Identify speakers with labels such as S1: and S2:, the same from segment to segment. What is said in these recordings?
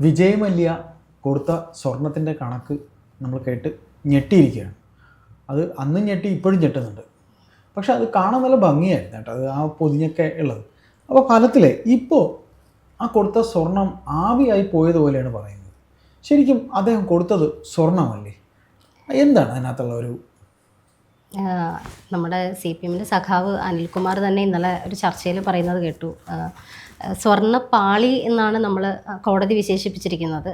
S1: വിജയ് മല്യ കൊടുത്ത സ്വർണത്തിന്റെ കണക്ക് നമ്മൾ കേട്ട് ഞെട്ടിയിരിക്കുകയാണ്. അത് അന്നും ഞെട്ടി ഇപ്പോഴും ഞെട്ടുന്നുണ്ട്. പക്ഷെ അത് കാണാൻ നല്ല ഭംഗിയായിരുന്നു കേട്ടോ അത് ആ പൊതിഞ്ഞൊക്കെ ഉള്ളത്. അപ്പോൾ ഫലത്തിൽ ഇപ്പോൾ ആ കൊടുത്ത സ്വർണം ആവിയായി പോയതുപോലെയാണ് പറയുന്നത്. ശരിക്കും അദ്ദേഹം കൊടുത്തത് സ്വർണമല്ലേ? എന്താണ് അതിനകത്തുള്ള ഒരു
S2: നമ്മുടെ സി പി എമ്മിന്റെ സഖാവ് അനിൽകുമാർ തന്നെ ഇന്നലെ ഒരു ചർച്ചയിൽ പറയുന്നത് കേട്ടു. ആഹ് സ്വർണ പാളി എന്നാണ് നമ്മൾ കോടതി വിശേഷിപ്പിച്ചിരിക്കുന്നത്.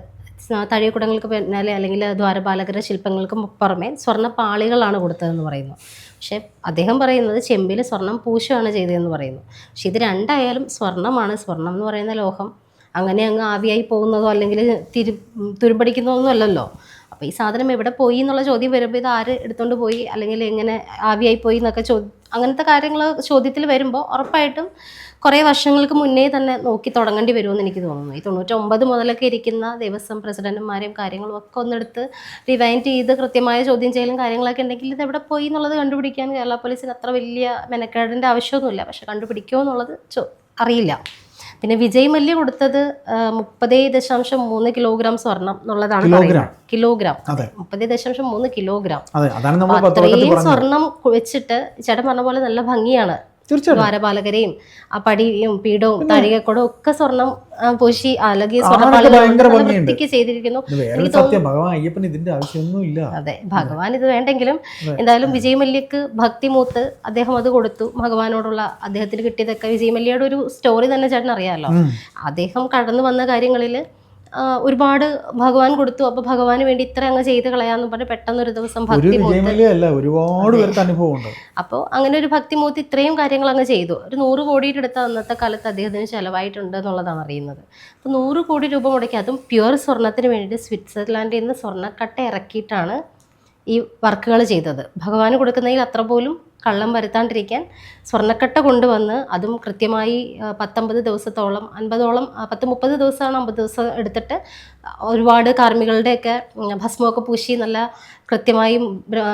S2: തഴിയക്കുടങ്ങൾക്ക് പിന്നാലെ അല്ലെങ്കിൽ ദ്വാരപാലകര ശില്പങ്ങൾക്ക് പുറമെ സ്വർണ പാളികളാണ് കൊടുത്തതെന്ന് പറയുന്നു. പക്ഷേ അദ്ദേഹം പറയുന്നത് ചെമ്പിൽ സ്വർണം പൂശുകയാണ് ചെയ്തതെന്ന് പറയുന്നു. പക്ഷെ ഇത് രണ്ടായാലും സ്വർണമാണ് സ്വർണം എന്ന് പറയുന്ന ലോഹം അങ്ങനെ അങ്ങ് ആവിയായി പോകുന്നതോ അല്ലെങ്കിൽ തിരു തുരുമ്പടിക്കുന്നതൊന്നും അല്ലല്ലോ. അപ്പോൾ ഈ സാധനം എവിടെ പോയി എന്നുള്ള ചോദ്യം വരുമ്പോൾ ഇത് ആര് എടുത്തുകൊണ്ട് പോയി? അല്ലെങ്കിൽ എങ്ങനെ ആവിയായി പോയി എന്നൊക്കെ ചോ അങ്ങനത്തെ കാര്യങ്ങൾ ചോദ്യത്തിൽ വരുമ്പോൾ ഉറപ്പായിട്ടും കുറേ വർഷങ്ങൾക്ക് മുന്നേ തന്നെ നോക്കി തുടങ്ങേണ്ടി വരുമെന്ന് എനിക്ക് തോന്നുന്നു. ഈ തൊണ്ണൂറ്റൊമ്പത് മുതലൊക്കെ ഇരിക്കുന്ന ദിവസം പ്രസിഡന്റുമാരെയും കാര്യങ്ങളും ഒക്കെ ഒന്നെടുത്ത് റിവൈൻഡ് ചെയ്ത് കൃത്യമായ ചോദ്യം ചെയ്യലും കാര്യങ്ങളൊക്കെ ഉണ്ടെങ്കിൽ ഇത് എവിടെ പോയി എന്നുള്ളത് കണ്ടുപിടിക്കാൻ കേരള പോലീസിന് അത്ര വലിയ മെനക്കേടിന്റെ ആവശ്യമൊന്നുമില്ല. പക്ഷെ കണ്ടുപിടിക്കുമോ എന്നുള്ളത് അറിയില്ല. പിന്നെ വിജയ് മല്യ കൊടുത്തത് മുപ്പതേ ദശാംശം മൂന്ന് കിലോഗ്രാം സ്വർണം എന്നുള്ളതാണ്
S1: കിലോഗ്രാം?
S2: മുപ്പതേ. ദശാംശം മൂന്ന് കിലോഗ്രാം. അത്രയും സ്വർണം വെച്ചിട്ട് ചേട്ടൻ പറഞ്ഞ പോലെ നല്ല ഭംഗിയാണ്. ദ്വാരപാലകരെയും ആ പടിയും പീഠവും തഴികക്കുടവും ഒക്കെ സ്വർണം പൂശി അല്ലെങ്കിൽ. വൃത്തിക്ക് ചെയ്തിരിക്കുന്നു.
S1: സത്യം ഭഗവാൻ ഇതിന്റെ ആവശ്യമൊന്നുമില്ല.
S2: അതെ ഭഗവാൻ ഇത് വേണ്ടെങ്കിലും എന്തായാലും വിജയ് മല്യക്ക് ഭക്തി മൂത്ത് അദ്ദേഹം അത് കൊടുത്തു. ഭഗവാനോടുള്ള അദ്ദേഹത്തിന് കിട്ടിയതൊക്കെ വിജയ് മല്യയുടെ ഒരു സ്റ്റോറി തന്നെ ചേട്ടൻ അറിയാമല്ലോ അദ്ദേഹം കടന്നു വന്ന കാര്യങ്ങളിൽ ഒരുപാട് ഭഗവാൻ കൊടുത്തു. അപ്പൊ ഭഗവാന് വേണ്ടി ഇത്ര അങ്ങ് ചെയ്ത് കളയാന്ന് പറഞ്ഞ് പെട്ടെന്ന് ഒരു ദിവസം ഭക്തി
S1: ഒരുപാട് പേർക്ക് അനുഭവമുണ്ട്
S2: അപ്പോൾ അങ്ങനെ ഒരു ഭക്തി മൂത്ത് ഇത്രയും കാര്യങ്ങൾ അങ്ങ് ചെയ്തു. ഒരു നൂറ് കോടിയുടെ അടുത്ത് അന്നത്തെ കാലത്ത് അദ്ദേഹത്തിന് ചെലവായിട്ടുണ്ട് എന്നുള്ളതാണ് അറിയുന്നത്. അപ്പോൾ നൂറ് കോടി രൂപ മുടക്കി അതും പ്യുവർ സ്വർണത്തിന് വേണ്ടിയിട്ട് സ്വിറ്റ്സർലാൻഡിൽ നിന്ന് സ്വർണക്കട്ട ഇറക്കിയിട്ടാണ് ഈ വർക്കുകൾ ചെയ്തത്. ഭഗവാന് കൊടുക്കുന്നതിൽ അത്ര പോലും കള്ളം വരുത്താണ്ടിരിക്കാൻ സ്വർണക്കട്ട കൊണ്ടുവന്ന് അതും കൃത്യമായി പത്തൊമ്പത് ദിവസത്തോളം അൻപതോളം പത്ത് മുപ്പത് ദിവസമാണ് അമ്പത് ദിവസം എടുത്തിട്ട് ഒരുപാട് കാർമ്മികളുടെയൊക്കെ ഭസ്മമൊക്കെ പൂശി നല്ല കൃത്യമായി വ്ര-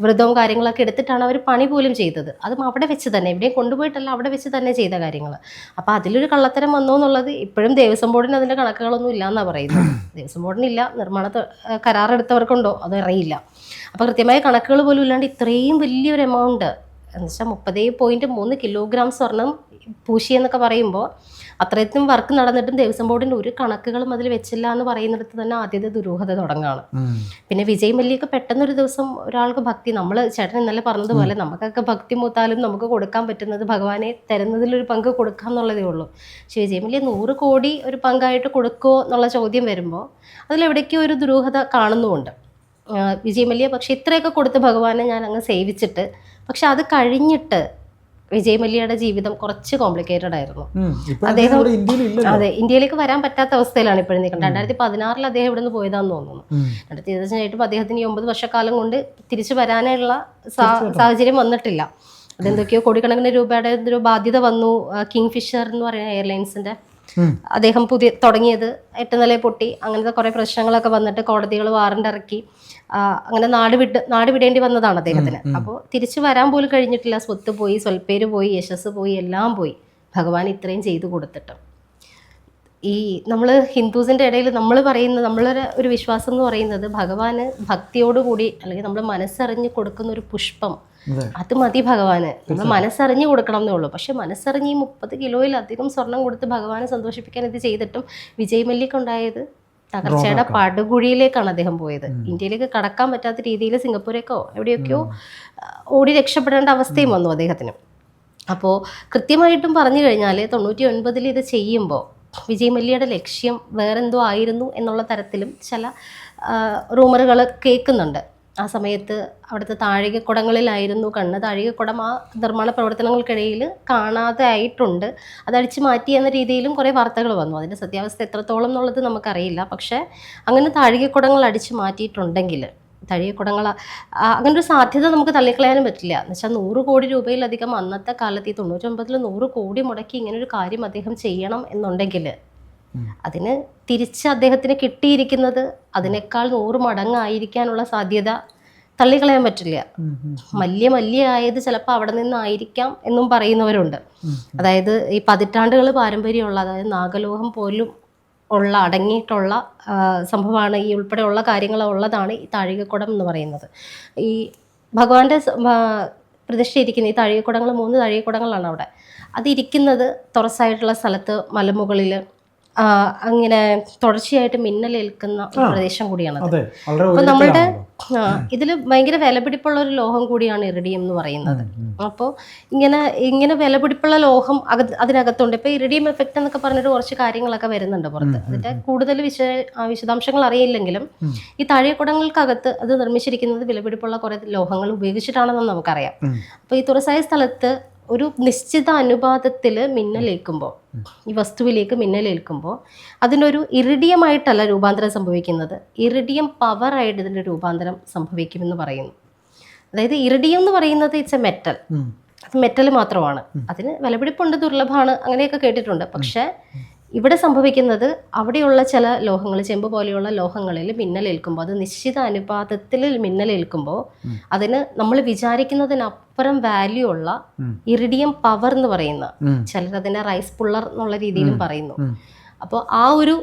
S2: വ്രതവും കാര്യങ്ങളൊക്കെ എടുത്തിട്ടാണ് അവർ പണി പോലും ചെയ്തത്. അതും അവിടെ വെച്ച് തന്നെ എവിടെയും കൊണ്ടുപോയിട്ടല്ല അവിടെ വെച്ച് തന്നെ ചെയ്ത കാര്യങ്ങൾ അപ്പോൾ അതിലൊരു കള്ളത്തരം വന്നു എന്നുള്ളത് ഇപ്പോഴും ദേവസ്വം ബോർഡിന് അതിന്റെ കണക്കുകളൊന്നും ഇല്ല എന്നാണ് പറയുന്നത്. ദേവസ്വം ബോർഡിനില്ല നിർമ്മാണ കരാറെടുത്തവർക്കുണ്ടോ? അത് അറിയില്ല അപ്പോൾ കൃത്യമായ കണക്കുകൾ പോലും ഇല്ലാണ്ട് ഇത്രയും വലിയൊരു എമൗണ്ട് എന്ന് വെച്ചാൽ മുപ്പത് പോയിന്റ് മൂന്ന് കിലോഗ്രാം സ്വർണം പൂശി എന്നൊക്കെ പറയുമ്പോൾ അത്രയത്തും വർക്ക് നടന്നിട്ടും ദേവസ്വം ബോർഡിന്റെ ഒരു കണക്കുകളും അതിൽ വെച്ചില്ല എന്ന് പറയുന്നിടത്ത് തന്നെ ആദ്യത്തെ ദുരൂഹത തുടങ്ങുകയാണ് പിന്നെ വിജയ് പെട്ടെന്ന് ഒരു ദിവസം ഒരാൾക്ക് ഭക്തി നമ്മൾ ചേട്ടൻ ഇന്നലെ പറഞ്ഞതുപോലെ നമുക്കൊക്കെ ഭക്തി മൂത്താലും നമുക്ക് കൊടുക്കാൻ പറ്റുന്നത് ഭഗവാനെ തരുന്നതിലൊരു പങ്ക് കൊടുക്കാം എന്നുള്ളതേ ഉള്ളൂ. പക്ഷേ വിജയ് മല്യ നൂറ് കോടി ഒരു പങ്കായിട്ട് കൊടുക്കുമോ എന്നുള്ള ചോദ്യം വരുമ്പോൾ അതിലെവിടേക്കോ ഒരു ദുരൂഹത കാണുന്നുമുണ്ട്. വിജയ് മല്യ പക്ഷെ ഇത്രയൊക്കെ കൊടുത്ത് ഭഗവാനെ ഞാൻ അങ്ങ് സേവിച്ചിട്ട് പക്ഷെ അത് കഴിഞ്ഞിട്ട് വിജയ് മല്യയുടെ ജീവിതം കുറച്ച് കോംപ്ലിക്കേറ്റഡ് ആയിരുന്നു.
S1: അദ്ദേഹം
S2: അതെ ഇന്ത്യയിലേക്ക് വരാൻ പറ്റാത്ത അവസ്ഥയിലാണ് ഇപ്പോഴും നിൽക്കുന്നത്. രണ്ടായിരത്തി പതിനാറിൽ അദ്ദേഹം ഇവിടെ നിന്ന് പോയതാന്ന് തോന്നുന്നു. രണ്ടായിരത്തി ഇരുപത്തഞ്ചായിട്ടും അദ്ദേഹത്തിന് ഈ ഒമ്പത് വർഷക്കാലം കൊണ്ട് തിരിച്ചു വരാനുള്ള സാഹചര്യം വന്നിട്ടില്ല. അതെന്തൊക്കെയോ കോടിക്കണക്കിന് രൂപയുടെ ഒരു ബാധ്യത വന്നു. കിങ് ഫിഷർ എന്ന് പറയുന്ന എയർലൈൻസിന്റെ. അദ്ദേഹം പുതിയ തുടങ്ങിയത് എട്ട് നില പൊട്ടി. അങ്ങനത്തെ കുറേ പ്രശ്നങ്ങളൊക്കെ വന്നിട്ട് കോടതികൾ വാറണ്ട് ഇറക്കി. അങ്ങനെ നാട് വിട്ട് നാട് വിടേണ്ടി വന്നതാണ് അദ്ദേഹത്തിന്. അപ്പോൾ തിരിച്ചു വരാൻ പോലും കഴിഞ്ഞിട്ടില്ല. സ്വത്ത് പോയി സ്വൽപ്പേര് പോയി യശസ് പോയി എല്ലാം പോയി. ഭഗവാൻ ഇത്രയും ചെയ്തു കൊടുത്തിട്ട്. ഈ നമ്മൾ ഹിന്ദുസിന്റെ ഇടയിൽ നമ്മൾ പറയുന്ന നമ്മളൊരു ഒരു വിശ്വാസം എന്ന് പറയുന്നത് ഭഗവാന് ഭക്തിയോടുകൂടി അല്ലെങ്കിൽ നമ്മൾ മനസ്സറിഞ്ഞ് കൊടുക്കുന്ന ഒരു പുഷ്പം
S1: അതെ.
S2: മതി ഭഗവാന്. നമ്മൾ മനസ്സറിഞ്ഞ് കൊടുക്കണം എന്നേ ഉള്ളൂ. പക്ഷെ മനസ്സറിഞ്ഞ് ഈ മുപ്പത് കിലോയിലധികം സ്വർണം കൊടുത്ത് ഭഗവാനെ സന്തോഷിപ്പിക്കാൻ ഇത് ചെയ്തിട്ടും വിജയ് മല്യക്ക് ഉണ്ടായത് തകർച്ചയുടെ പടുകുഴിയിലേക്കാണ് അദ്ദേഹം പോയത്. ഇന്ത്യയിലേക്ക് കടക്കാൻ പറ്റാത്ത രീതിയിൽ സിംഗപ്പൂരേക്കോ എവിടെയൊക്കെയോ ഓടി രക്ഷപ്പെടേണ്ട അവസ്ഥയും വന്നു അദ്ദേഹത്തിന്. അപ്പോൾ കൃത്യമായിട്ടും പറഞ്ഞു കഴിഞ്ഞാൽ തൊണ്ണൂറ്റി ഒൻപതിൽ ഇത് ചെയ്യുമ്പോൾ വിജയ് മല്യയുടെ ലക്ഷ്യം വേറെന്തോ ആയിരുന്നു എന്നുള്ള തരത്തിലും ചില റൂമറുകൾ കേൾക്കുന്നുണ്ട്. ആ സമയത്ത് അവിടുത്തെ താഴികക്കുടങ്ങളിലായിരുന്നു കണ്ണ്. താഴികക്കുടം ആ നിർമ്മാണ പ്രവർത്തനങ്ങൾക്കിടയിൽ കാണാതെ ആയിട്ടുണ്ട്. അത് അടിച്ചു മാറ്റി എന്ന രീതിയിലും കുറേ വാർത്തകൾ വന്നു. അതിന്റെ സത്യാവസ്ഥ എത്രത്തോളം എന്നുള്ളത് നമുക്കറിയില്ല. പക്ഷേ അങ്ങനെ താഴികക്കുടങ്ങൾ അടിച്ചു മാറ്റിയിട്ടുണ്ടെങ്കിൽ തഴിയക്കുടങ്ങൾ അങ്ങനൊരു സാധ്യത നമുക്ക് തള്ളിക്കളയാനും പറ്റില്ല. എന്ന് വെച്ചാൽ നൂറ് കോടി രൂപയിലധികം അന്നത്തെ കാലത്ത് ഈ തൊണ്ണൂറ്റൊമ്പതിൽ നൂറ് കോടി മുടക്കി ഇങ്ങനൊരു കാര്യം അദ്ദേഹം ചെയ്യണം എന്നുണ്ടെങ്കിൽ. അതിന് തിരിച്ച് അദ്ദേഹത്തിന് കിട്ടിയിരിക്കുന്നത് അതിനേക്കാൾ നൂറ് മടങ്ങായിരിക്കാനുള്ള സാധ്യത തള്ളിക്കളയാൻ പറ്റില്ല. മല്യ മല്യ ആയത് ചിലപ്പോൾ അവിടെ നിന്നായിരിക്കാം എന്നും പറയുന്നവരുണ്ട്. അതായത് ഈ പതിറ്റാണ്ടുകൾ പാരമ്പര്യമുള്ള അതായത് നാഗലോഹം പോലും ഉള്ള അടങ്ങിയിട്ടുള്ള സംഭവമാണ് ഈ ഉൾപ്പെടെയുള്ള കാര്യങ്ങൾ ഉള്ളതാണ് ഈ താഴികക്കുടം എന്ന് പറയുന്നത്. ഈ ഭഗവാന്റെ പ്രതിഷ്ഠയിരിക്കുന്ന ഈ താഴികക്കുടങ്ങൾ മൂന്ന് താഴികക്കുടങ്ങളാണ് അവിടെ. അതിരിക്കുന്നത് തുറസായിട്ടുള്ള സ്ഥലത്ത് മലമുകളിൽ അങ്ങനെ തുടർച്ചയായിട്ട് മിന്നലേൽക്കുന്ന ഒരു പ്രദേശം കൂടിയാണ് അപ്പൊ നമ്മളുടെ. ഇതിൽ ഭയങ്കര വിലപിടിപ്പുള്ള ഒരു ലോഹം കൂടിയാണ് ഇറിഡിയം എന്ന് പറയുന്നത്. അപ്പോൾ ഇങ്ങനെ ഇങ്ങനെ വിലപിടിപ്പുള്ള ലോഹം അതിനകത്തുണ്ട്. ഇപ്പൊ ഇറിഡിയം എഫക്റ്റ് എന്നൊക്കെ പറഞ്ഞിട്ട് കുറച്ച് കാര്യങ്ങളൊക്കെ വരുന്നുണ്ട് പുറത്ത്. അതിന്റെ കൂടുതൽ വിശ വിശദാംശങ്ങൾ അറിയില്ലെങ്കിലും ഈ താഴെക്കുടങ്ങൾക്കകത്ത് അത് നിർമ്മിച്ചിരിക്കുന്നത് വിലപിടിപ്പുള്ള കുറെ ലോഹങ്ങൾ ഉപയോഗിച്ചിട്ടാണെന്ന് നമുക്കറിയാം. അപ്പൊ ഈ തുറസായ സ്ഥലത്ത് ഒരു നിശ്ചിത അനുപാതത്തിൽ മിന്നലേൽക്കുമ്പോൾ ഈ വസ്തുവിലേക്ക് മിന്നലേൽക്കുമ്പോൾ അതിനൊരു ഇറിഡിയമായിട്ടല്ല രൂപാന്തരം സംഭവിക്കുന്നത്. ഇറിഡിയം പവറായിട്ട് ഇതിന്റെ രൂപാന്തരം സംഭവിക്കുമെന്ന് പറയുന്നു. അതായത് ഇറിഡിയം എന്ന് പറയുന്നത് ഇറ്റ്സ് എ മെറ്റൽ മെറ്റൽ മാത്രമാണ്. അതിന് വിലപിടിപ്പുണ്ട് ദുർലഭമാണ് അങ്ങനെയൊക്കെ കേട്ടിട്ടുണ്ട്. പക്ഷേ ഇവിടെ സംഭവിക്കുന്നത് അവിടെയുള്ള ചില ലോഹങ്ങൾ ചെമ്പ് പോലെയുള്ള ലോഹങ്ങളിൽ മിന്നലേൽക്കുമ്പോൾ അത് നിശ്ചിത അനുപാതത്തിൽ മിന്നലേൽക്കുമ്പോൾ അതിന് നമ്മൾ വിചാരിക്കുന്നതിനപ്പുറം വാല്യൂ ഉള്ള. ഇറിഡിയം പവർ എന്ന് പറയുന്ന. ചിലർ അതിനെ റൈസ് പുള്ളർ എന്നുള്ള രീതിയിലും പറയുന്നു. അപ്പോൾ ആ ഒരു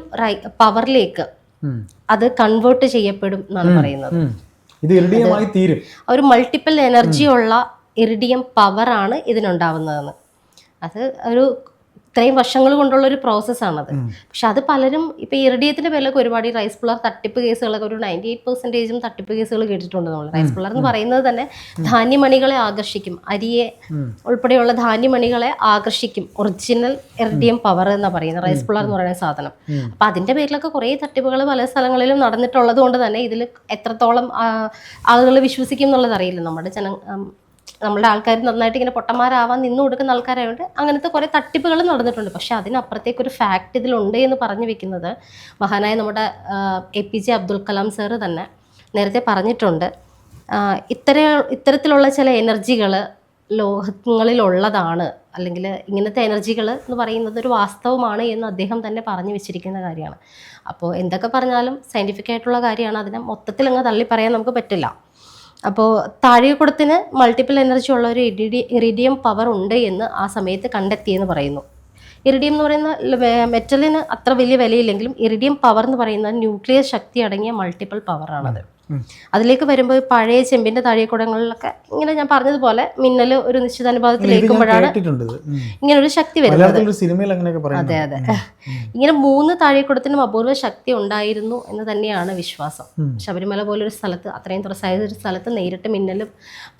S2: പവറിലേക്ക് അത് കൺവേർട്ട് ചെയ്യപ്പെടും എന്നാണ് പറയുന്നത്. ഒരു മൾട്ടിപ്പിൾ എനർജി ഉള്ള ഇറിഡിയം പവറാണ് ഇതിനുണ്ടാവുന്നതെന്ന്. അത് ഒരു ഇത്രയും വർഷങ്ങൾ കൊണ്ടുള്ള ഒരു പ്രോസസ്സാണത് പക്ഷെ അത് പലരും ഇപ്പൊ ഇറിഡിയത്തിന്റെ പേരിലൊക്കെ ഒരുപാട് റൈസ് പുള്ളർ തട്ടിപ്പ് കേസുകളൊക്കെ ഒരു നയന്റി എയ്റ്റ് പെർസെന്റേജും തട്ടിപ്പ് കേസുകൾ കേട്ടിട്ടുണ്ട് നമ്മൾ. റൈസ് പുള്ളർ എന്ന് പറയുന്നത് തന്നെ ധാന്യമണികളെ ആകർഷിക്കും. അരിയെ. ഉൾപ്പെടെയുള്ള ധാന്യമണികളെ ആകർഷിക്കും. ഒറിജിനൽ ഇറിഡിയം പവർ എന്ന് പറയുന്നത്. റൈസ് പുള്ളർ എന്ന് പറയുന്ന സാധനം. അപ്പൊ അതിന്റെ അതിന്റെ പേരിലൊക്കെ കുറേ തട്ടിപ്പുകൾ പല സ്ഥലങ്ങളിലും നടന്നിട്ടുള്ളത് കൊണ്ട് തന്നെ ഇതിൽ എത്രത്തോളം ആളുകൾ വിശ്വസിക്കും എന്നുള്ളത് അറിയില്ല. നമ്മുടെ ജന നമ്മുടെ ആൾക്കാർ നന്നായിട്ട് ഇങ്ങനെ പൊട്ടന്മാരാവാൻ നിന്ന് കൊടുക്കുന്ന ആൾക്കാരായതുകൊണ്ട് അങ്ങനത്തെ കുറേ തട്ടിപ്പുകൾ നടന്നിട്ടുണ്ട്. പക്ഷെ അതിനപ്പുറത്തേക്ക് ഒരു ഫാക്ട് ഇതിലുണ്ട് എന്ന് പറഞ്ഞു വെക്കുന്നത് മഹാനായ നമ്മുടെ A P J Abdul Kalam sir തന്നെ നേരത്തെ പറഞ്ഞിട്ടുണ്ട്. ഇത്തര ഇത്തരത്തിലുള്ള ചില എനർജികൾ ലോഹങ്ങളിലുള്ളതാണ് അല്ലെങ്കിൽ ഇങ്ങനത്തെ എനർജികൾ എന്ന് പറയുന്നത് ഒരു വാസ്തവമാണ് എന്ന് അദ്ദേഹം തന്നെ പറഞ്ഞു വെച്ചിരിക്കുന്ന കാര്യമാണ്. അപ്പോൾ എന്തൊക്കെ പറഞ്ഞാലും സയന്റിഫിക് ആയിട്ടുള്ള കാര്യമാണ്. അതിനെ മൊത്തത്തിൽ അങ്ങ് തള്ളി പറയാൻ നമുക്ക് പറ്റില്ല. അപ്പോൾ താഴികക്കുടത്തിന് മൾട്ടിപ്പിൾ എനർജി ഉള്ള ഒരു ഇറിഡി ഇറിഡിയം പവർ ഉണ്ട് എന്ന് ആ സമയത്ത് കണ്ടെത്തിയെന്ന് പറയുന്നു ഇറിഡിയം എന്ന് പറയുന്ന മെറ്റലിന് അത്ര വലിയ വിലയില്ലെങ്കിലും ഇറിഡിയം പവർ എന്ന് പറയുന്നത് ന്യൂക്ലിയർ ശക്തി അടങ്ങിയ മൾട്ടിപ്പിൾ പവറാണത്. അതിലേക്ക് വരുമ്പോൾ പഴയ ചെമ്പിന്റെ താഴെക്കുടങ്ങളിലൊക്കെ ഇങ്ങനെ ഞാൻ പറഞ്ഞതുപോലെ മിന്നൽ ഒരു നിശ്ചിത അനുപാതത്തിലേക്കുമ്പോഴാണ്. ഇങ്ങനെ ഒരു ശക്തി വരുന്നത്. അതെ അതെ. ഇങ്ങനെ മൂന്ന് താഴെക്കുടത്തിനും അപൂർവ ശക്തി ഉണ്ടായിരുന്നു എന്ന് തന്നെയാണ് വിശ്വാസം. ശബരിമല പോലൊരു സ്ഥലത്ത് അത്രയും തുറസായ ഒരു സ്ഥലത്ത് നേരിട്ട് മിന്നലും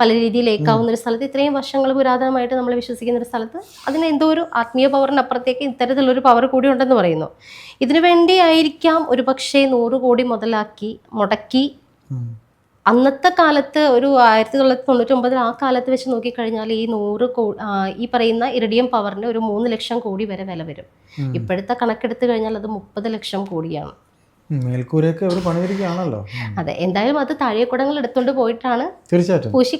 S2: പല രീതിയിൽ ഏക്കാവുന്ന ഒരു സ്ഥലത്ത് ഇത്രയും വർഷങ്ങൾ പുരാതനമായിട്ട് നമ്മൾ വിശ്വസിക്കുന്ന ഒരു സ്ഥലത്ത് അതിന് എന്തോ ഒരു ആത്മീയ പവറിനപ്പുറത്തേക്ക് ഇത്തരത്തിലൊരു പവർ കൂടി ഉണ്ടെന്ന് പറയുന്നു. ഇതിനു വേണ്ടിയായിരിക്കാം ഒരു പക്ഷേ നൂറ് കോടി മുതലാക്കി മുടക്കി. അന്നത്തെ കാലത്ത് ഒരു ആയിരത്തി തൊള്ളായിരത്തി തൊണ്ണൂറ്റി ഒമ്പതിൽ ആ കാലത്ത് വെച്ച് നോക്കിക്കഴിഞ്ഞാൽ ഈ നൂറ് ഈ പറയുന്ന ഇറിഡിയം പവറിന് ഒരു മൂന്ന് ലക്ഷം കോടി വരെ വില വരും. ഇപ്പോഴത്തെ കണക്കെടുത്ത് കഴിഞ്ഞാൽ അത് മുപ്പത് ലക്ഷം കോടിയാണ്.
S1: മേൽക്കൂരയൊക്കെ അവർ പണിതിരിക്കുകയാണല്ലോ.
S2: അതെ എന്തായാലും അത് താഴെക്കുടങ്ങൾ എടുത്തുകൊണ്ട് പോയിട്ടാണ്
S1: തീർച്ചയായിട്ടും.
S2: പൂശി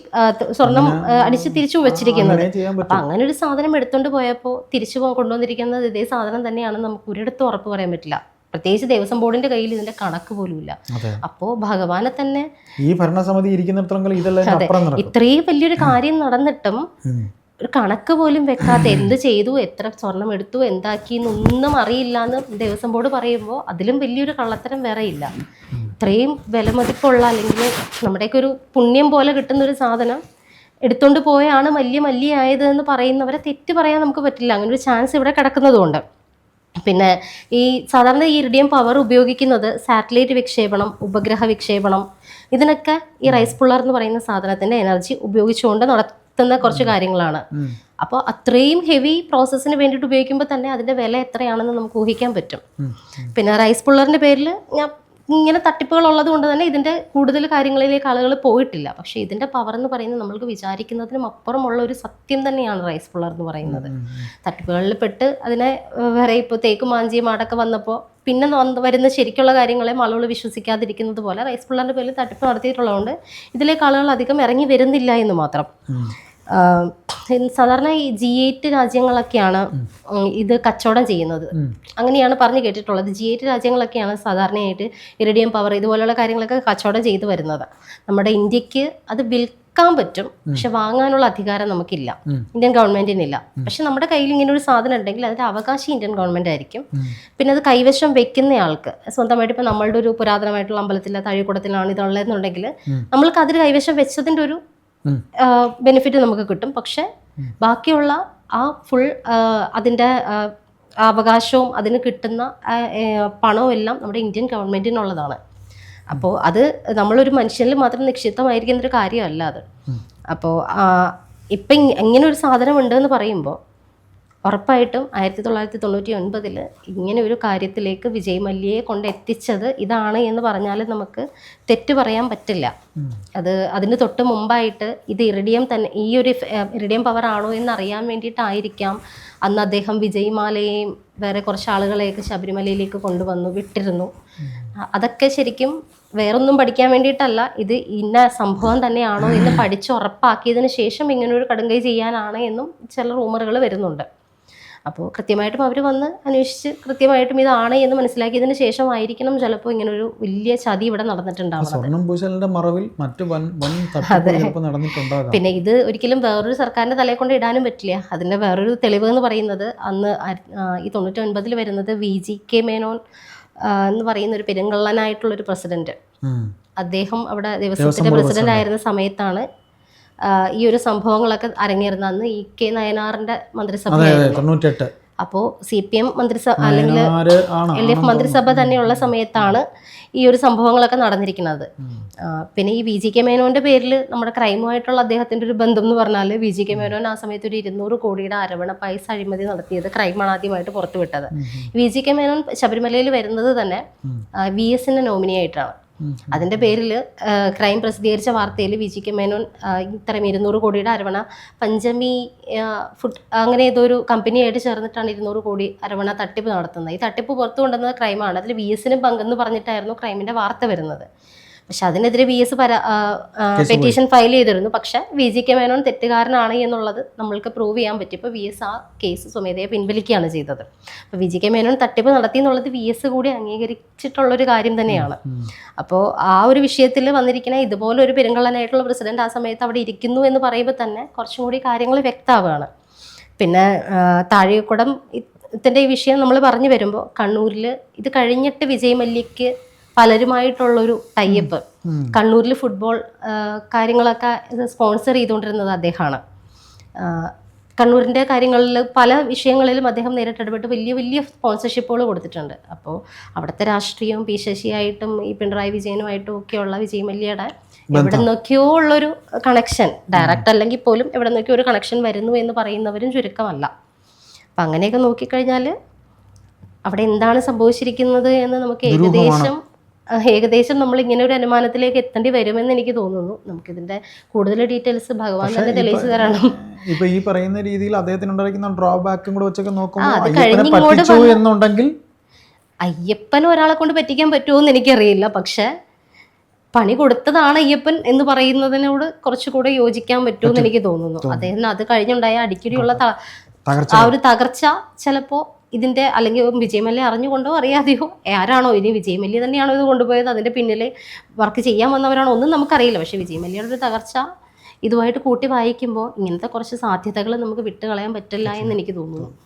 S2: സ്വർണം അടിച്ച് തിരിച്ചു വെച്ചിരിക്കുന്നത്.
S1: അങ്ങനെ
S2: അപ്പൊ അങ്ങനെ ഒരു സാധനം എടുത്തോണ്ട് പോയപ്പോൾ തിരിച്ചു കൊണ്ടുവന്നിരിക്കുന്നത് ഇതേ സാധനം തന്നെയാണ് നമുക്ക് ഒരിടത്തും ഉറപ്പ് പറയാൻ പറ്റില്ല. പ്രത്യേകിച്ച് ദേവസ്വം ബോർഡിന്റെ കയ്യിൽ ഇതിന്റെ കണക്ക് പോലും ഇല്ല അപ്പോ ഭഗവാനെ തന്നെ
S1: ഈ ഭരണസമിതി ഇരിക്കുന്ന
S2: ഇത്രയും വലിയൊരു കാര്യം നടന്നിട്ടും. ഒരു കണക്ക് പോലും വെക്കാത്ത എന്ത് ചെയ്തു എത്ര സ്വർണം എടുത്തു എന്താക്കി എന്നൊന്നും അറിയില്ല എന്ന് ദേവസ്വം ബോർഡ് പറയുമ്പോൾ അതിലും വലിയൊരു കള്ളത്തരം വേറെ ഇല്ല ഇത്രയും വിലമതിപ്പുള്ള അല്ലെങ്കിൽ നമ്മുടെയൊക്കെ ഒരു പുണ്യം പോലെ കിട്ടുന്ന ഒരു സാധനം എടുത്തോണ്ട് പോയാണ് മല്യ മല്യ ആയത് എന്ന് പറയുന്നവരെ തെറ്റ് പറയാൻ നമുക്ക് പറ്റില്ല. അങ്ങനെ ഒരു ചാൻസ് ഇവിടെ കിടക്കുന്നതുകൊണ്ട്. പിന്നെ ഈ സാധാരണ ഈ ഇറിഡിയം പവർ ഉപയോഗിക്കുന്നത് സാറ്റലൈറ്റ് വിക്ഷേപണം ഉപഗ്രഹ വിക്ഷേപണം ഇതിനൊക്കെ ഈ റൈസ് പുള്ളർ എന്ന് പറയുന്ന സാധനത്തിന്റെ എനർജി ഉപയോഗിച്ചുകൊണ്ട് നടത്തുന്ന കുറച്ച് കാര്യങ്ങളാണ്. അപ്പോൾ അത്രയും ഹെവി പ്രോസസ്സിന് വേണ്ടിയിട്ട് ഉപയോഗിക്കുമ്പോൾ തന്നെ അതിന്റെ വില എത്രയാണെന്ന് നമുക്ക് ഊഹിക്കാൻ പറ്റും. പിന്നെ റൈസ് പുള്ളറിന്റെ പേരിൽ ഞാൻ ഇങ്ങനെ തട്ടിപ്പുകൾ ഉള്ളത് കൊണ്ട് തന്നെ ഇതിന്റെ കൂടുതൽ കാര്യങ്ങളിലേക്ക് ആളുകൾ പോയിട്ടില്ല. പക്ഷേ ഇതിന്റെ പവർ എന്ന് പറയുന്നത് നമ്മൾക്ക് വിചാരിക്കുന്നതിനും അപ്പുറമുള്ള ഒരു സത്യം തന്നെയാണ് റൈസ് പുള്ളർ എന്ന് പറയുന്നത്. തട്ടിപ്പുകളിൽ പെട്ട് അതിനെ വരെ വേറെ ഇപ്പോൾ തേക്കും മാഞ്ചിയും മാടൊക്കെ വന്നപ്പോൾ പിന്നെ വരുന്ന ശരിക്കുള്ള കാര്യങ്ങളെ ആളുകൾ വിശ്വസിക്കാതിരിക്കുന്നത് പോലെ റൈസ് പുള്ളറിന്റെ പേരിൽ തട്ടിപ്പ് നടത്തിയിട്ടുള്ളതുകൊണ്ട് ഇതിലേക്ക് ആളുകൾ അധികം ഇറങ്ങി വരുന്നില്ല എന്ന് മാത്രം. സാധാരണ ഈ ജി എയ്റ്റ് രാജ്യങ്ങളൊക്കെയാണ് ഇത് കച്ചവടം ചെയ്യുന്നത്. അങ്ങനെയാണ് പറഞ്ഞു കേട്ടിട്ടുള്ളത്. ജി എയ്റ്റ് രാജ്യങ്ങളൊക്കെയാണ് സാധാരണയായിട്ട് ഇറിഡിയം പവർ ഇതുപോലെയുള്ള കാര്യങ്ങളൊക്കെ കച്ചവടം ചെയ്തു വരുന്നത്. നമ്മുടെ ഇന്ത്യയ്ക്ക് അത് വിൽക്കാൻ പറ്റും പക്ഷെ വാങ്ങാനുള്ള അധികാരം നമുക്കില്ല. ഇന്ത്യൻ ഗവൺമെന്റിനില്ല. പക്ഷെ നമ്മുടെ കയ്യിൽ ഇങ്ങനെ ഒരു സാധനം ഉണ്ടെങ്കിൽ അതിന്റെ അവകാശം ഇന്ത്യൻ ഗവൺമെന്റ് ആയിരിക്കും. പിന്നെ അത് കൈവശം വെക്കുന്ന ആൾക്ക് സ്വന്തമായിട്ട് ഇപ്പൊ നമ്മളുടെ ഒരു പുരാതനമായിട്ടുള്ള അമ്പലത്തിലെ തഴിക്കുടത്തിലാണ് ഇതുള്ളതെന്നുണ്ടെങ്കിൽ നമ്മൾക്ക് അതിൽ കൈവശം വെച്ചതിന്റെ ഒരു. ബെനിഫിറ്റ് നമുക്ക് കിട്ടും. പക്ഷെ ബാക്കിയുള്ള ആ ഫുൾ അതിന്റെ അവകാശവും അതിന് കിട്ടുന്ന പണവും എല്ലാം നമ്മുടെ ഇന്ത്യൻ ഗവൺമെന്റിനുള്ളതാണ് അപ്പോൾ അത് നമ്മളൊരു മനുഷ്യനിൽ മാത്രം നിക്ഷിപ്തമായിരിക്കുന്ന ഒരു കാര്യമല്ല അത്. അപ്പോൾ ഇപ്പം ഇങ്ങനെ ഒരു സാധനം ഉണ്ടെന്ന് പറയുമ്പോൾ ഉറപ്പായിട്ടും ആയിരത്തി തൊള്ളായിരത്തി തൊണ്ണൂറ്റി ഒൻപതിൽ ഇങ്ങനെ ഒരു കാര്യത്തിലേക്ക് വിജയ് മല്യയെ കൊണ്ട് എത്തിച്ചത് ഇതാണ് എന്ന് പറഞ്ഞാൽ നമുക്ക് തെറ്റ് പറയാൻ പറ്റില്ല. അത് അതിന് തൊട്ട് മുമ്പായിട്ട് ഇത് ഇറിഡിയം തന്നെ ഈ ഒരു ഇറിഡിയം പവർ ആണോ എന്ന് അറിയാൻ വേണ്ടിയിട്ടായിരിക്കാം അന്ന് അദ്ദേഹം വിജയ്മാലയെയും വേറെ കുറച്ച് ആളുകളെയൊക്കെ ശബരിമലയിലേക്ക് കൊണ്ടുവന്നു വിട്ടിരുന്നു. അതൊക്കെ ശരിക്കും വേറൊന്നും പഠിക്കാൻ വേണ്ടിയിട്ടല്ല ഇത് ഇന്ന സംഭവം തന്നെയാണോ എന്ന് പഠിച്ച് ഉറപ്പാക്കിയതിന് ശേഷം ഇങ്ങനൊരു കടുങ്കൈ ചെയ്യാനാണ് എന്നും ചില റൂമറുകൾ വരുന്നുണ്ട്. അപ്പോൾ കൃത്യമായിട്ടും അവർ വന്ന് അന്വേഷിച്ച് കൃത്യമായിട്ടും ഇതാണ് എന്ന് മനസ്സിലാക്കിയതിന് ശേഷമായിരിക്കണം ചിലപ്പോൾ ഇങ്ങനെ ഒരു വലിയ ചതി ഇവിടെ
S1: നടന്നിട്ടുണ്ടാവും മറവിൽ മറ്റു വൻ
S2: പിന്നെ ഇത് ഒരിക്കലും വേറൊരു സർക്കാരിന്റെ തലയെ കൊണ്ട് ഇടാനും പറ്റില്ല. അതിന്റെ വേറൊരു തെളിവ് എന്ന് പറയുന്നത് അന്ന് ഈ തൊണ്ണൂറ്റി ഒൻപതിൽ വരുന്നത് വി ജി കെ മേനോൻ എന്ന് പറയുന്ന ഒരു പെരുങ്കള്ളനായിട്ടുള്ള ഒരു പ്രസിഡന്റ് അദ്ദേഹം അവിടെ ദേവസ്വത്തിന്റെ പ്രസിഡന്റ് ആയിരുന്ന സമയത്താണ് ഈ ഒരു സംഭവങ്ങളൊക്കെ അരങ്ങേറുന്ന അന്ന് ഇ കെ നയനാറിന്റെ മന്ത്രിസഭ
S1: അപ്പോ
S2: അപ്പോൾ സി പി എം മന്ത്രിസഭ അല്ലെങ്കിൽ എൽ എഫ് മന്ത്രിസഭ തന്നെയുള്ള സമയത്താണ് ഈ ഒരു സംഭവങ്ങളൊക്കെ നടന്നിരിക്കുന്നത്. പിന്നെ ഈ വി ജി കെ മേനോന്റെ പേരിൽ നമ്മുടെ ക്രൈമുമായിട്ടുള്ള അദ്ദേഹത്തിന്റെ ഒരു ബന്ധം എന്ന് പറഞ്ഞാൽ വി ജി കെ മേനോൻ ആ സമയത്ത് ഒരു ഇരുന്നൂറ് കോടിയുടെ അരവണ പൈസ അഴിമതി നടത്തിയത് ക്രൈമാണ് ആദ്യമായിട്ട് പുറത്തുവിട്ടത്. വി ജി കെ മേനോൻ ശബരിമലയിൽ വരുന്നത് തന്നെ വി എസിന്റെ നോമിനി ആയിട്ടാണ് അതിന്റെ പേരിൽ ക്രൈം പ്രസിദ്ധീകരിച്ച വാർത്തയിൽ വി. ജി. കെ. മേനോൻ ഇത്രയും ഇരുന്നൂറ് കോടിയുടെ അരവണ പഞ്ചമി ഫുഡ് അങ്ങനെ ഏതോ ഒരു കമ്പനിയായിട്ട് ചേർന്നിട്ടാണ് ഇരുന്നൂറ് കോടി അരവണ തട്ടിപ്പ് നടത്തുന്നത്. ഈ തട്ടിപ്പ് പുറത്തു കൊണ്ടുവന്നത് ക്രൈമാണ്. അതിൽ വി. എസിനും പങ്കെന്ന് പറഞ്ഞിട്ടായിരുന്നു ക്രൈമിന്റെ വാർത്ത വരുന്നത്. പക്ഷെ അതിനെതിരെ വി എസ് പരാ പെറ്റീഷൻ ഫയൽ ചെയ്തിരുന്നു. പക്ഷെ വി ജി കെ മേനോൻ തെറ്റുകാരനാണ് എന്നുള്ളത് നമ്മൾക്ക് പ്രൂവ് ചെയ്യാൻ പറ്റി ഇപ്പോൾ വി എസ് ആ കേസ് സ്വമേധയെ പിൻവലിക്കുകയാണ് ചെയ്തത്. അപ്പോൾ വി ജി കെ മേനോൻ തട്ടിപ്പ് നടത്തി എന്നുള്ളത് വി എസ് കൂടി അംഗീകരിച്ചിട്ടുള്ളൊരു കാര്യം തന്നെയാണ്. അപ്പോൾ ആ ഒരു വിഷയത്തിൽ വന്നിരിക്കുന്ന ഇതുപോലെ ഒരു പെരുങ്കള്ളനായിട്ടുള്ള പ്രസിഡന്റ് ആ സമയത്ത് അവിടെ ഇരിക്കുന്നു എന്ന് പറയുമ്പോൾ തന്നെ കുറച്ചും കൂടി കാര്യങ്ങൾ വ്യക്തമാവുകയാണ്. പിന്നെ താഴെക്കുടം ഇതിന്റെ ഈ വിഷയം നമ്മൾ പറഞ്ഞു വരുമ്പോൾ കണ്ണൂരിൽ ഇത് കഴിഞ്ഞിട്ട് വിജയ് മല്യയ്ക്ക് പലരുമായിട്ടുള്ളൊരു ടൈപ്പ്. കണ്ണൂരിൽ ഫുട്ബോൾ കാര്യങ്ങളൊക്കെ സ്പോൺസർ ചെയ്തുകൊണ്ടിരുന്നത് അദ്ദേഹമാണ്. കണ്ണൂരിന്റെ കാര്യങ്ങളിൽ പല വിഷയങ്ങളിലും അദ്ദേഹം നേരിട്ടിടപെട്ട് വലിയ വലിയ സ്പോൺസർഷിപ്പുകൾ കൊടുത്തിട്ടുണ്ട്. അപ്പോൾ അവിടുത്തെ രാഷ്ട്രീയവും പി ശശിയായിട്ടും ഈ പിണറായി വിജയനുമായിട്ടും ഒക്കെയുള്ള വിജയ് മല്യയുടെ എവിടെ നിന്നൊക്കെയോ ഉള്ളൊരു കണക്ഷൻ ഡയറക്റ്റ് അല്ലെങ്കിൽ പോലും എവിടെ നിന്നൊക്കെയോ ഒരു കണക്ഷൻ വരുന്നു എന്ന് പറയുന്നവരും ചുരുക്കമല്ല. അപ്പം അങ്ങനെയൊക്കെ നോക്കിക്കഴിഞ്ഞാൽ അവിടെ എന്താണ് സംഭവിച്ചിരിക്കുന്നത് എന്ന് നമുക്ക് ഏകദേശം ഏകദേശം നമ്മൾ ഇങ്ങനെ ഒരു അനുമാനത്തിലേക്ക് എത്തേണ്ടി വരുമെന്ന് എനിക്ക് തോന്നുന്നു. നമുക്കിതിന്റെ കൂടുതൽ ഡീറ്റെയിൽസ് ഭഗവാൻ തന്നെ തെളിയിച്ചു തരണം.
S1: ഇപ്പൊ ഈ പറയുന്ന രീതിയിൽ അദ്ദേഹത്തിന് ഉണ്ടായിരിക്കുന്ന ഡ്രോബാക്കും കൂടെ വെച്ചൊക്കെ നോക്കുമ്പോൾ എന്നുണ്ടെങ്കിൽ?
S2: അയ്യപ്പൻ ഒരാളെ കൊണ്ട് പറ്റിക്കാൻ പറ്റുമോ എന്ന് എനിക്കറിയില്ല. പക്ഷെ പണി കൊടുത്തതാണ് അയ്യപ്പൻ എന്ന് പറയുന്നതിനോട് കുറച്ചുകൂടെ യോജിക്കാൻ പറ്റുമെന്ന് എനിക്ക് തോന്നുന്നു. അദ്ദേഹത്തിന് അത് കഴിഞ്ഞുണ്ടായ അടിക്കടിയുള്ള ആ ഒരു തകർച്ച ചിലപ്പോൾ ഇതിന്റെ അല്ലെങ്കിൽ വിജയമല്യ അറിഞ്ഞുകൊണ്ടോ അറിയാതെയോ? ആരാണോ ഇനി വിജയമല്യ തന്നെയാണോ ഇത് കൊണ്ടുപോയത്? അതിന്റെ പിന്നിൽ വർക്ക് ചെയ്യാൻ വന്നവരാണോ? ഒന്നും നമുക്കറിയില്ല. പക്ഷേ വിജയമല്യയുടെ ഒരു തകർച്ച ഇതുമായിട്ട് കൂട്ടി വായിക്കുമ്പോൾ ഇങ്ങനത്തെ കുറച്ച് സാധ്യതകൾ നമുക്ക് വിട്ടുകളയാൻ പറ്റില്ല. എന്ന് എനിക്ക് തോന്നുന്നു.